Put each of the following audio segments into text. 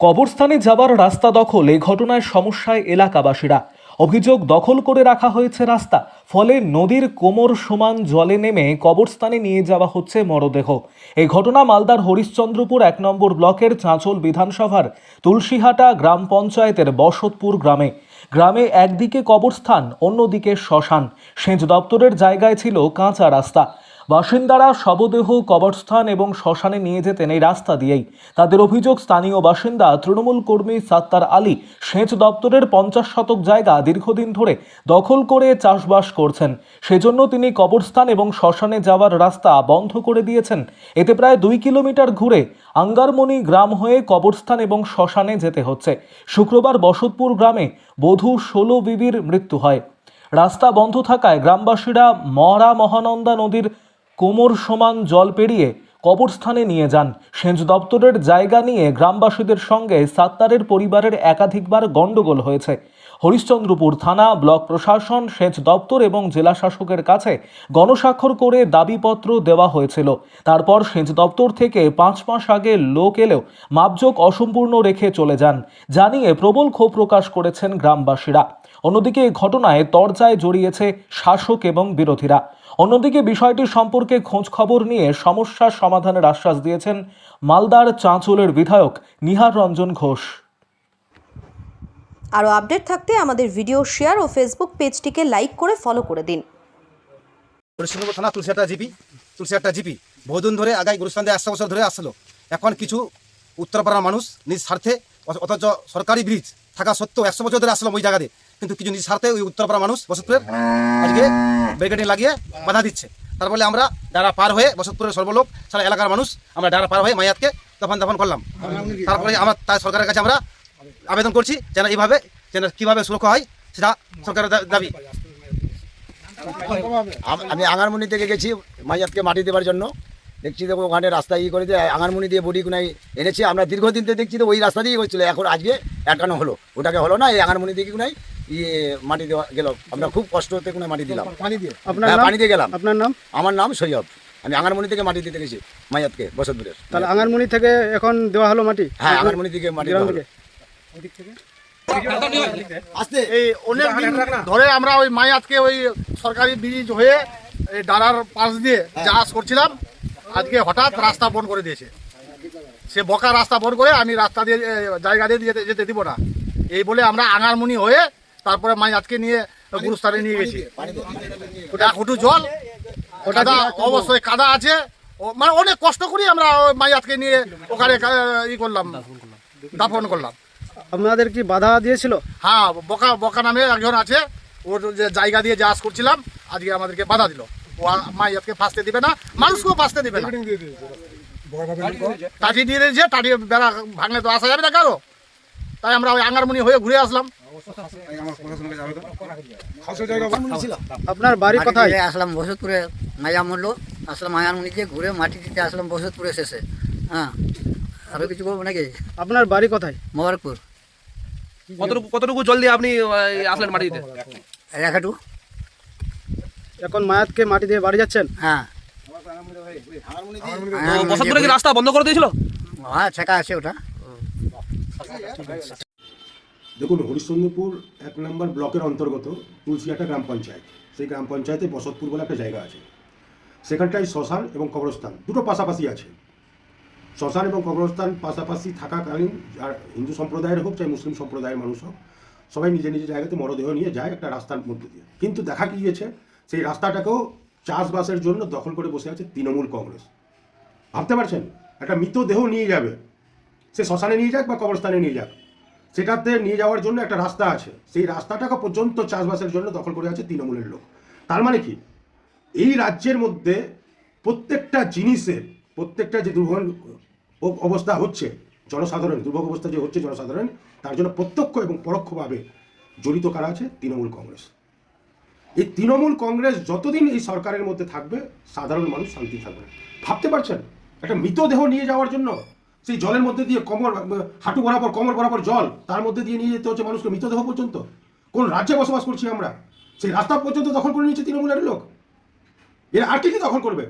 কবরস্থানে যাবার রাস্তা দখল এই ঘটনায় সমস্যায় এলাকাবাসীরা। অভিযোগ দখল করে রাখা হয়েছে রাস্তা, ফলে নদীর কোমর সমান জলে নেমে কবরস্থানে নিয়ে যাওয়া হচ্ছে মরদেহ। এই ঘটনা মালদার হরিশ্চন্দ্রপুর এক নম্বর ব্লকের চাঁচল বিধানসভার তুলসীহাটা গ্রাম পঞ্চায়েতের বসতপুর গ্রামে। গ্রামে একদিকে কবরস্থান, অন্যদিকে শ্মশান। সেচ দপ্তরের জায়গায় ছিল কাঁচা রাস্তা। বাসিন্দারা শবদেহ, কবরস্থান এবং শ্মশানে নিয়ে যেতেন এই রাস্তা দিয়েই। তাদের অভিযোগ, স্থানীয় বাসিন্দা তৃণমূল কর্মী সাত্তার আলী সেচ দপ্তরের পঞ্চাশ শতক জায়গা দীর্ঘদিন ধরে দখল করে চাষবাস করছেন। সেজন্য তিনি কবরস্থান এবং শ্মশানে যাওয়ার রাস্তা বন্ধ করে দিয়েছেন। এতে প্রায় দুই কিলোমিটার ঘুরে আঙ্গারমণি গ্রাম হয়ে কবরস্থান এবং শ্মশানে যেতে হচ্ছে। শুক্রবার বসতপুর গ্রামে বধূ ষোলো বিবির মৃত্যু হয়। রাস্তা বন্ধ থাকায় গ্রামবাসীরা মরা মহানন্দা নদীর কোমর সমান জল পেরিয়ে কবরস্থানে নিয়ে যান। সেচ দপ্তরের জায়গা নিয়ে গ্রামবাসীদের সঙ্গে সাত্তারের পরিবারের একাধিকবার গণ্ডগোল হয়েছে। হরিশ্চন্দ্রপুর থানা ব্লক প্রশাসন, সেচ দপ্তর এবং জেলা শাসকের কাছে গণস্বাক্ষর করে দাবিপত্র দেওয়া হয়েছিল। তারপর সেচ দপ্তর থেকে পাঁচ মাস আগে লোক এলেও মাপজোক অসম্পূর্ণ রেখে চলে যান, জানিয়ে প্রবল ক্ষোভ প্রকাশ করেছেন গ্রামবাসীরা। অন্যদিকে এই ঘটনায় তরজায় জড়িয়েছে শাসক এবং বিরোধীরা। অন্যদিকে বিষয়টি সম্পর্কে খোঁজ খবর নিয়ে সমস্যার সমাধানের আশ্বাস দিয়েছেন মালদার চাঁচলের বিধায়ক নিহার রঞ্জন ঘোষ। আরও আপডেট থাকতে আমাদের ভিডিও শেয়ার ও ফেসবুক পেজটিকে লাইক করে ফলো করে দিন। হরিশ্চন্দ্রপুর থানা তুলসিয়াটা জিপি তুলসিয়াটা জিপি। বহুদিন ধরে আগায় গুরুস্থান দিয়ে একশো বছর ধরে আসলো। এখন কিছু উত্তরপাড়ার মানুষ নিজ স্বার্থে অথচ সরকারি ব্রিজ থাকা সত্ত্বেও একশো বছর ধরে আসলাম ওই জায়গাতে। কিন্তু কিছু নিজ স্বার্থে ওই উত্তরপাড়া মানুষ বসতপুরের আজকে ব্যারিকেডিং লাগিয়ে বাধা দিচ্ছে। তার ফলে আমরা ডারা পার হয়ে বসতপুরের সর্বলোক, সারা এলাকার মানুষ আমরা ডারা পার হয়ে মায়াতকে দফন দফন করলাম। তারপরে আমরা তাই সরকারের কাছে আমরা আবেদন করছি যেন এইভাবে, যেন কীভাবে সুরক্ষা হয় সেটা সরকারের দাবি। আমি আঙারমুনি থেকে গেছি মাইয়াতকে মাটি দেওয়ার জন্য। দেখছি তো ওখানে রাস্তা ই করে দিয়ে, আঙারমুনি দিয়ে বডি কোনায় এনেছি। আমরা দীর্ঘদিন থেকে দেখছি তো ওই রাস্তা দিয়েই হচ্ছিল এখন আজকে একানো হলো। ওটাকে হলো না, এই আঙারমুনি দিকে কোনায় ইয়ে মাটি দেওয়া গেল। আমরা খুব কষ্ট হতে কোনায় মাটি দিলাম। পানি দিয়ে। আপনার হ্যাঁ নাম? পানি দিয়ে গেলাম। আপনার নাম? আমার নাম সৈয়দ। আমি আঙারমুনি থেকে মাটি দিতে গেছি মাইয়াতকে বসতপুরের। তাহলে আঙারমুনি থেকে এখন দেওয়া হলো মাটি? হ্যাঁ আঙারমুনি থেকে মাটি গ্রাম দেওয়া হলো। থেকে আসতে এই অনেক দিন ধরে আমরা ওই মায়াতকে ওই সরকারি ব্রিজ হয়ে এই ডালার পাশ দিয়ে জাহাজ করছিলাম আজকে হঠাৎ রাস্তা বন্ধ করে দিয়েছে। সে বকা রাস্তা বন্ধ করে আমি রাস্তা দিয়ে এ, জায়গা দিয়ে যেতে যেতে দিব না। এই বলে আমরা আঙারমুনি হয়ে তারপরে মায়াতকে নিয়ে গুরুস্থানে নিয়ে গেছি। ওটা হুটু জল কাদা অবশ্যই কাদা আছে। ও- মানে অনেক কষ্ট করি আমরা মাই মায়াতকে নিয়ে ওখানে কা- ই করলাম দাফন করলাম। আপনাদের কি বাধা দিয়েছিল? হ্যাঁ বকা বকা নামে একজন আছে ওর যে জায়গা দিয়ে চাষ করছিলাম আজকে আমাদেরকে বাধা দিল। ও আ- মা ইয়াতকে ফাঁসতে দিবে না মানুষকেও ফাঁসতে দিবে না। টাটি দিয়ে দিয়েছে। টাটি বেড়া ভাঙলে তো আসা যাবে না কারও। তাই আমরা ওই আঙ্গারমণি হয়ে ঘুরে আসলাম। আপনার বাড়ি কোথায়? আসলাম বসতপুরে মায়া মরলো আসলাম মায়ামণিতে ঘুরে মাটি দিতে আসলাম বসতপুরে শেষে। হ্যাঁ। আরও কিছু বলব নাকি? আপনার বাড়ি কোথায়? মোবারকপুর। কতটুকু কতটুকু জল দিয়ে আপনি আসলেন মাটি দিতে? রেখাটু। এখন মায়াতকে মাটি দিয়ে বাড়ি যাচ্ছেন? হ্যাঁ। বসতপুরে কি রাস্তা বন্ধ করে দিয়েছিল? হ্যাঁ ছেঁকা আছে ওটা। দেখুন, হরিশ্চন্দ্রপুর এক নম্বর ব্লকের অন্তর্গত তুলসিয়াটা গ্রাম পঞ্চায়েত। সেই গ্রাম পঞ্চায়েতে বসতপুর বলে একটা জায়গা আছে। সেখানটায় শ্মশান এবং কবরস্থান দুটো পাশাপাশি আছে। শ্মশান এবং কবরস্থান পাশাপাশি থাকাকালীন আর হিন্দু সম্প্রদায়ের হোক চাই মুসলিম সম্প্রদায়ের মানুষ হোক, সবাই নিজের নিজের জায়গাতে মরদেহ নিয়ে যায় একটা রাস্তার মধ্যে দিয়ে। কিন্তু দেখা গিয়েছে, সেই রাস্তাটাকেও চাষবাসের জন্য দখল করে বসে আছে তৃণমূল কংগ্রেস। ভাবতে পারছেন? একটা মৃতদেহ নিয়ে যাবে। সে শ্মশানে নিয়ে যাক বা কবরস্থানে নিয়ে যাক। সেটাতে নিয়ে যাওয়ার জন্য একটা রাস্তা আছে। সেই রাস্তাটাকে পর্যন্ত চাষবাসের জন্য দখল করে আছে তৃণমূলের লোক। তার মানে কি? এই রাজ্যের মধ্যে প্রত্যেকটা জিনিসের, প্রত্যেকটা যে দুর্ভোগ অবস্থা হচ্ছে, জনসাধারণ, দুর্ভোগ অবস্থা যে হচ্ছে জনসাধারণ, তার জন্য প্রত্যক্ষ এবং পরোক্ষভাবে জড়িত কারা আছে? তৃণমূল কংগ্রেস। এই তৃণমূল কংগ্রেস যতদিন এই সরকারের মধ্যে থাকবে, সাধারণ মানুষ শান্তি থাকবে। ভাবতে পারছেন? একটা মৃতদেহ নিয়ে যাওয়ার জন্য সেই জলের মধ্যে দিয়ে কোমর, হাঁটু বরাবর, কোমর বরাবর জল, তার মধ্যে দিয়ে নিয়ে যেতে হচ্ছে মানুষকে মৃতদেহ পর্যন্ত। কোন রাজ্যে বসবাস করছি আমরা? সেই রাস্তা পর্যন্ত দখল করে নিয়েছে তৃণমূলের লোক। এরা আর কি দখল করবে?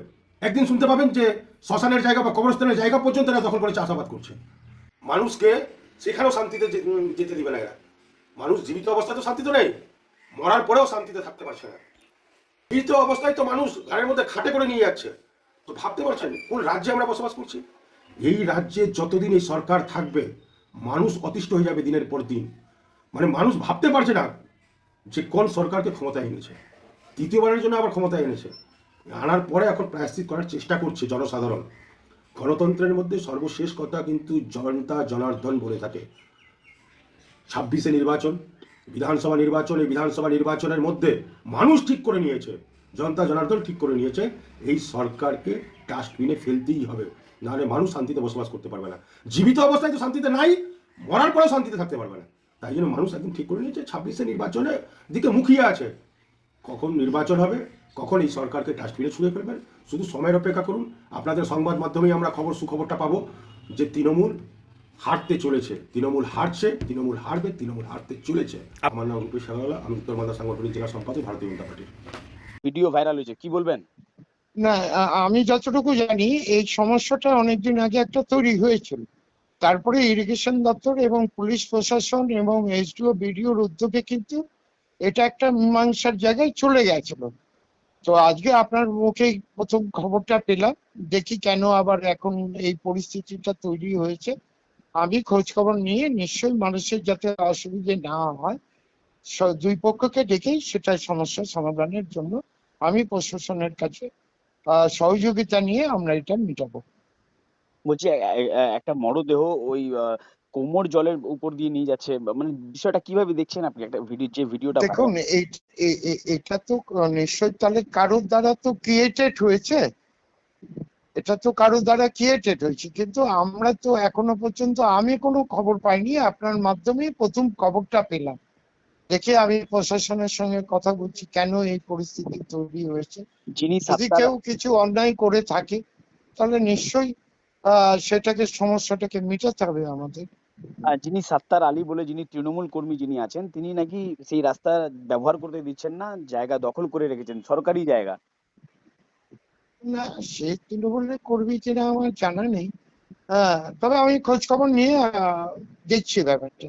একদিন শুনতে পাবেন যে শ্মশানের জায়গা বা কবরস্থানের জায়গা পর্যন্ত এরা দখল করে চাষাবাদ করছে। মানুষকে সেখানেও শান্তিতে যেতে দিবে না এরা। মানুষ জীবিত অবস্থায় তো শান্তি তো নেই। মরার পরেও শান্তিতে থাকতে পারছে না। জীবিত অবস্থায় তো মানুষ ঘরের মধ্যে খাটে করে নিয়ে যাচ্ছে। তো ভাবতে পারছেন কোন রাজ্যে আমরা বসবাস করছি? এই রাজ্যে যতদিন এই সরকার থাকবে, মানুষ অতিষ্ঠ হয়ে যাবে দিনের পর দিন। মানে মানুষ ভাবতে পারছে না যে কোন সরকারকে ক্ষমতায় এনেছে। দ্বিতীয়বারের জন্য আবার ক্ষমতায় এনেছে। আনার পরে এখন প্রায়শ্চিত করার চেষ্টা করছে জনসাধারণ। গণতন্ত্রের মধ্যে সর্বশেষ কথা কিন্তু জনতা জনার্দন বলে থাকে। ছাব্বিশে নির্বাচন, বিধানসভা নির্বাচন, এই বিধানসভা নির্বাচনের মধ্যে মানুষ ঠিক করে নিয়েছে। জনতা জনার্দন ঠিক করে নিয়েছে, এই সরকারকে ডাস্টবিনে ফেলতেই হবে। নাহলে মানুষ শান্তিতে বসবাস করতে পারবে না। জীবিত অবস্থায় তো শান্তিতে নাই, মরার পরেও শান্তিতে থাকতে পারবে না। তাই জন্য মানুষ একদম ঠিক করে নিয়েছে, ছাব্বিশে নির্বাচনের দিকে মুখিয়ে আছে। কখন নির্বাচন হবে, কখন এই সরকারকে ডাস্টবিনে ছুঁড়ে ফেলবেন? শুধু সময়ের অপেক্ষা করুন, আপনাদের সংবাদ মাধ্যমেই আমরা খবর, সুখবরটা পাবো যে তৃণমূল হারতে চলেছে। তৃণমূল হারছে, তৃণমূল হারবে, তৃণমূল হারতে চলেছে। আমার নাম রূপেশ সাগরওয়ালা আমি উত্তর মালদা সাংগঠনিক জেলা সম্পাদক, ভারতীয় জনতা পার্টির ভিডিও ভাইরাল হয়েছে, কি বলবেন? না আমি যতটুকু জানি, এই সমস্যাটা অনেকদিন আগে একটা তৈরি হয়েছিল। তারপরে ইরিগেশন দপ্তর এবং পুলিশ প্রশাসন এবং এসডিও, বিডিওর উদ্যোগে কিন্তু এটা একটা মীমাংসার জায়গায় চলে গেছিল। তো আজকে আপনার মুখেই প্রথম খবরটা পেলাম, দেখি কেন আবার এখন এই পরিস্থিতিটা তৈরি হয়েছে। আমি খোঁজ খবর নিয়ে নিশ্চয়ই মানুষের যাতে অসুবিধে না হয় দুই পক্ষকে ডেকেই সেটা সমস্যার সমাধানের জন্য আমি প্রশাসনের কাছে সহযোগিতা নিয়ে আমরা এটা মিটাবো। বলছি একটা মরদেহ ওই কোমর জলের উপর দিয়ে নিয়ে যাচ্ছে মানে বিষয়টা কীভাবে দেখছেন আপনি? একটা ভিডিও যে ভিডিওটা দেখুন এটা তো নিশ্চয় তাহলে কারোর দ্বারা তো ক্রিয়েটেড হয়েছে। এটা তো কারোর দ্বারা ক্রিয়েটেড হয়েছে কিন্তু আমরা তো এখনও পর্যন্ত আমি কোনো খবর পাইনি আপনার মাধ্যমে প্রথম খবরটা পেলাম। দেখে আমি প্রশাসনের সঙ্গে কথা বলছি কেন এই পরিস্থিতি তৈরি হয়েছে? যিনি যদি কেউ কিছু অন্যায় করে থাকে তাহলে নিশ্চয়ই সেটাকে সমস্যাটাকে মেটাতে হবে আমাদের। যিনি সাত্তার আলী বলে যিনি তৃণমূল কর্মী যিনি আছেন তিনি নাকি সেই রাস্তা ব্যবহার করতে দিচ্ছেন না জায়গা দখল করে রেখেছেন সরকারি জায়গা? না সে তৃণমূলের কর্মী কিনা আমার জানা নেই। তবে আমি খোঁজ খবর নিয়ে দেখছি ব্যাপারটা।